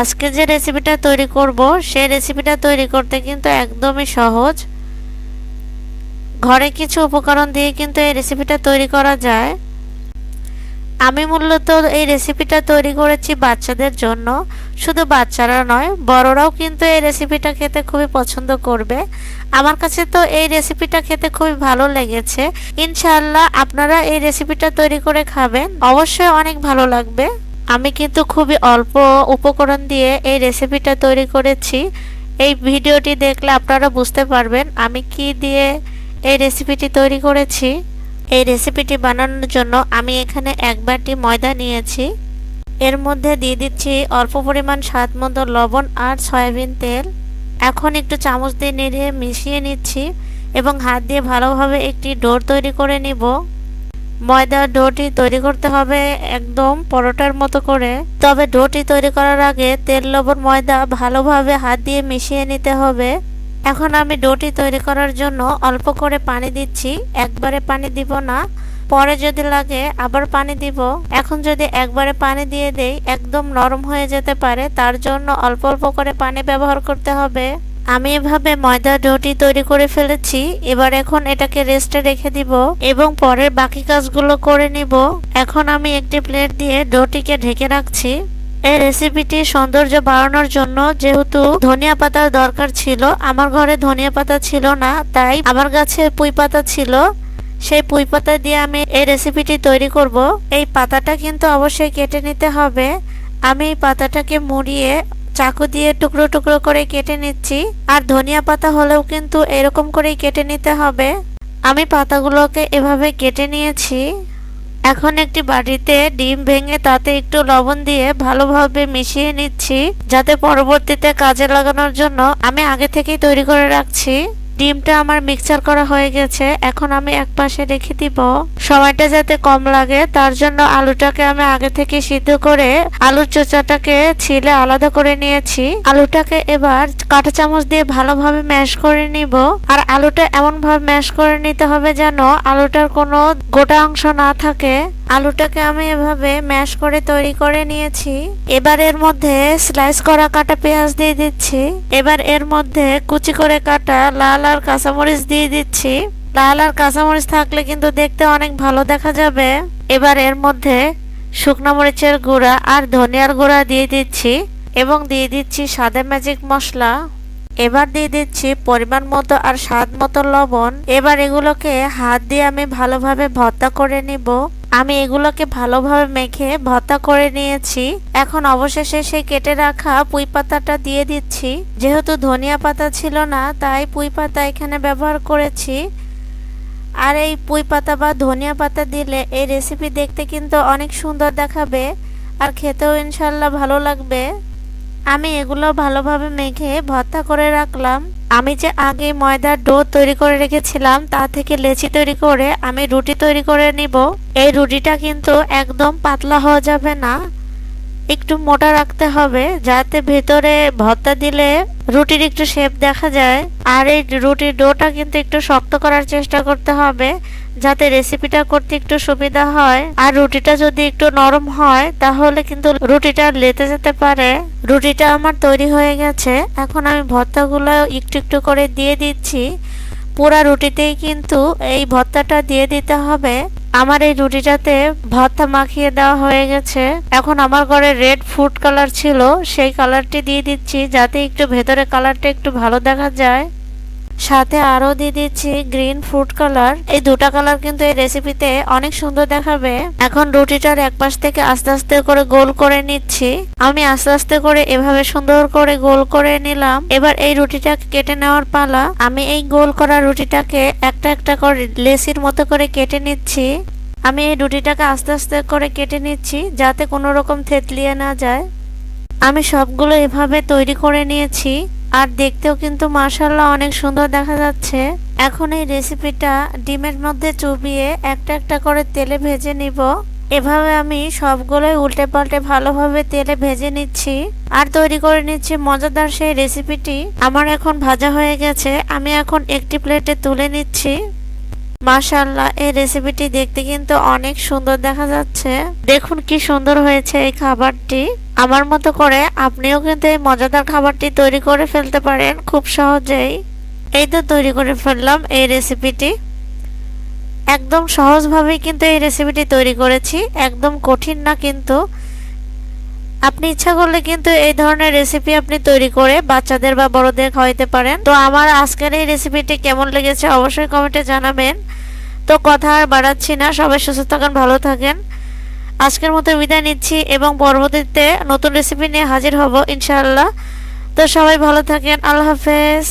আজকে যে রেসিপিটা তৈরি করব, সেই রেসিপিটা তৈরি করতে কিন্তু একদমই সহজ। ঘরে কিছু উপকরণ দিয়ে কিন্তু এই রেসিপিটা তৈরি করা যায়। আমি মূলত এই রেসিপিটা তৈরি করেছি বাচ্চাদের জন্য। শুধু বাচ্চারা নয়, বড়রাও কিন্তু এই রেসিপিটা খেতে খুবই পছন্দ করবে। আমার কাছে তো এই রেসিপিটা খেতে খুবই ভালো লেগেছে। ইনশাআল্লাহ আপনারা এই রেসিপিটা তৈরি করে খাবেন। অবশ্যই অনেক ভালো লাগবে। আমি কিন্তু খুবই অল্প উপকরণ দিয়ে এই রেসিপিটা তৈরি করেছি। এই ভিডিওটি দেখলে আপনারা বুঝতে পারবেন আমি কি দিয়ে এই রেসিপিটি তৈরি করেছি। এই রেসিপিটি বানানোর জন্য আমি এখানে এক বাটি ময়দা নিয়েছি। এর মধ্যে দিয়ে দিচ্ছি অল্প পরিমাণ স্বাদ মতো লবণ আর সয়াবিন তেল। এখন একটু চামচ দিয়ে নেড়ে মিশিয়ে নিচ্ছি এবং হাত দিয়ে ভালোভাবে একটি ডোর তৈরি করে নিব। ময়দার ডোটি তৈরি করতে হবে একদম পরোটার মতো করে। তবে ডোটি তৈরি করার আগে তেল, লবণ, ময়দা ভালোভাবে হাত দিয়ে মিশিয়ে নিতে হবে। এখন আমি ডোটি তৈরি করার জন্য অল্প করে পানি দিচ্ছি। একবারে পানি দিব না। পরে যদি লাগে আবার পানি দিব। এখন যদি একবারে পানি দিয়ে দেই, একদম নরম হয়ে যেতে পারে। তার জন্য অল্প অল্প করে পানি ব্যবহার করতে হবে। আমি এভাবে ময়দা ডোটি তৈরি করে ফেলেছি, এবার এখন এটাকে রেস্টে রেখে দিব এবং পরের বাকি কাজগুলো করে নিব। এখন আমি একটি প্লেট দিয়ে ডোটিকে ঢেকে রাখছি। এই রেসিপিটি সৌন্দর্য বাড়ানোর জন্য যেহেতু ধনিয়া পাতার দরকার ছিল, আমার ঘরে ধনিয়া পাতা ছিল না, তাই আমার কাছে পুঁই পাতা ছিল। সেই পুঁই পাতা দিয়ে আমি এই রেসিপিটি তৈরি করব। এই পাতাটা কিন্তু অবশ্যই কেটে নিতে হবে। আমি এই পাতাটাকে মুড়িয়ে চাকু দিয়ে টুকরো টুকরো করে কেটে নিচ্ছি। আর ধনিয়া পাতা হলেও কিন্তু এরকম করেই কেটে নিতে হবে। আমি পাতাগুলোকে এভাবে কেটে নিয়েছি। এখন একটি বাটিতে ডিম ভেঙে তাতে একটু লবণ দিয়ে ভালোভাবে মিশিয়ে নিচ্ছি, যাতে পরবর্তীতে কাজে লাগানোর জন্য আমি আগে থেকেই তৈরি করে রাখছি। ডিমটা আমার মিক্সচার করা হয়ে গেছে, এখন আমি এক পাশে রেখে দিব। সময়টা যাতে কম লাগে, তার জন্য আলুটাকে আমি আগে থেকে সিদ্ধ করে আলুর চোচাটাকে ছিলে আলাদা করে নিয়েছি। আলুটাকে এবার কাঁটা চামচ দিয়ে ভালোভাবে ম্যাশ করে নিব। আর আলুটা এমন ভাবে ম্যাশ করে নিতে হবে যেন আলুটার কোনো গোটা অংশ না থাকে। আলুটাকে আমি এভাবে ম্যাশ করে তৈরি করে নিয়েছি। এবার এর মধ্যে স্লাইস করা কাটা পেঁয়াজ দিয়ে দিচ্ছি। এবার এর মধ্যে কুচি করে কাটা লাল আর কাঁচামরিচ দিয়ে দিচ্ছি। লাল আর কাঁচামরিচ থাকলে কিন্তু দেখতে অনেক ভালো দেখা যাবে। এবার এর মধ্যে শুকনো মরিচের গুঁড়া আর ধনিয়ার গুঁড়া দিয়ে দিচ্ছি এবং দিয়ে দিচ্ছি সাদা ম্যাজিক মশলা। এবার দিয়ে দিচ্ছি পরিমাণ মতো আর স্বাদ মতো লবণ। এবার এগুলোকে হাত দিয়ে আমি ভালোভাবে ভর্তা করে নিব। আমি এগুলোকে ভালোভাবে মেখে ভর্তা করে নিয়েছি। এখন অবশেষে সেই কেটে রাখা পুঁই পাতাটা দিয়ে দিচ্ছি। যেহেতু ধনিয়া পাতা ছিল না, তাই পুঁই পাতা এখানে ব্যবহার করেছি। আর এই পুঁই পাতা বা ধনিয়া পাতা দিলে এই রেসিপি দেখতে কিন্তু অনেক সুন্দর দেখাবে। আর খেতেও ইনশাল্লাহ ভালো লাগবে। আমি এগুলো ভালোভাবে মেখে ভর্তা করে রাখলাম। আমি যে আগে ময়দার ডো তৈরি করে রেখেছিলাম, তা থেকে লেচি তৈরি করে আমি রুটি তৈরি করে নিব। এই রুটিটা কিন্তু একদম পাতলা হওয়া যাবে না। একটু মোটা রাখতে হবে যাতে ভেতরে ভর্তা দিলে রুটির একটু শেপ দেখা যায়। আর এই রুটির ডোটা কিন্তু একটু শক্ত করার চেষ্টা করতে হবে যাতে রেসিপিটা করতে একটু সুবিধা হয়। আর রুটিটা যদি একটু নরম হয়, তাহলে কিন্তু রুটিটা লেতে যেতে পারে। রুটিটা আমার তৈরি হয়ে গেছে। এখন আমি ভর্তাগুলো একটু একটু করে দিয়ে দিচ্ছি। পুরা রুটিতেই কিন্তু এই ভর্তাটা দিয়ে দিতে হবে। আমার এই রুটিটাতে ভর্তা মাখিয়ে দেওয়া হয়ে গেছে। এখন আমার ঘরে রেড ফুড কালার ছিল, সেই কালারটি দিয়ে দিচ্ছি যাতে একটু ভেতরে কালারটা একটু ভালো দেখা যায়। সাথে আরও দিয়ে দিচ্ছি গ্রিন ফুড কালার এই দুটা কালার কিন্তু এই রেসিপিতে অনেক সুন্দর দেখাবে। এখন রুটিটার এক পাশ থেকে আস্তে আস্তে করে গোল করে নিচ্ছি। আমি আস্তে আস্তে করে এভাবে সুন্দর করে গোল করে নিলাম। এবার এই রুটিটা কেটে নেওয়ার পালা। আমি এই গোল করা রুটিটাকে একটা একটা করে লেসির মতো করে কেটে নিচ্ছি। আমি এই রুটিটাকে আস্তে আস্তে করে কেটে নিচ্ছি যাতে কোনো রকম থেতলিয়ে না যায়। আমি সবগুলো এভাবে তৈরি করে নিয়েছি। আর দেখতেও কিন্তু মাসাল্লাহ অনেক সুন্দর দেখা যাচ্ছে। এখন এই রেসিপিটা ডিমের মধ্যে চুবিয়ে একটা একটা করে তেলে ভেজে নিব। এভাবে আমি সবগুলোই উল্টে পাল্টে ভালোভাবে তেলে ভেজে নিচ্ছি। আর তৈরি করে নিচ্ছি মজাদার সেই রেসিপিটি আমার এখন ভাজা হয়ে গেছে। আমি এখন একটি প্লেটে তুলে নিচ্ছি। মাশাল্লাহ এই রেসিপিটি দেখতে কিন্তু অনেক সুন্দর দেখা যাচ্ছে। দেখুন কি সুন্দর হয়েছে এই খাবারটি। আমার মতো করে আপনিও কিন্তু এই মজাদার খাবারটি তৈরি করে ফেলতে পারেন খুব সহজেই। এই তো তৈরি করে ফেললাম এই রেসিপিটি একদম সহজভাবেই কিন্তু এই রেসিপিটি তৈরি করেছি। একদম কঠিন না কিন্তু। আপনি ইচ্ছা করলে কিন্তু এই ধরনের রেসিপি আপনি তৈরি করে বাচ্চাদের বা বড়দের খাওয়াইতে পারেন। তো আমার আজকের এই রেসিপিটি কেমন লেগেছে অবশ্যই কমেন্টে জানাবেন। তো কথা আর বাড়াচ্ছি না, সবাই সুস্থ থাকেন, ভালো থাকেন। আজকের মতো বিদায় নিচ্ছি এবং পরবর্তীতে নতুন রেসিপি নিয়ে হাজির হব ইনশাআল্লাহ। তো সবাই ভালো থাকেন, আল্লাহ হাফেজ।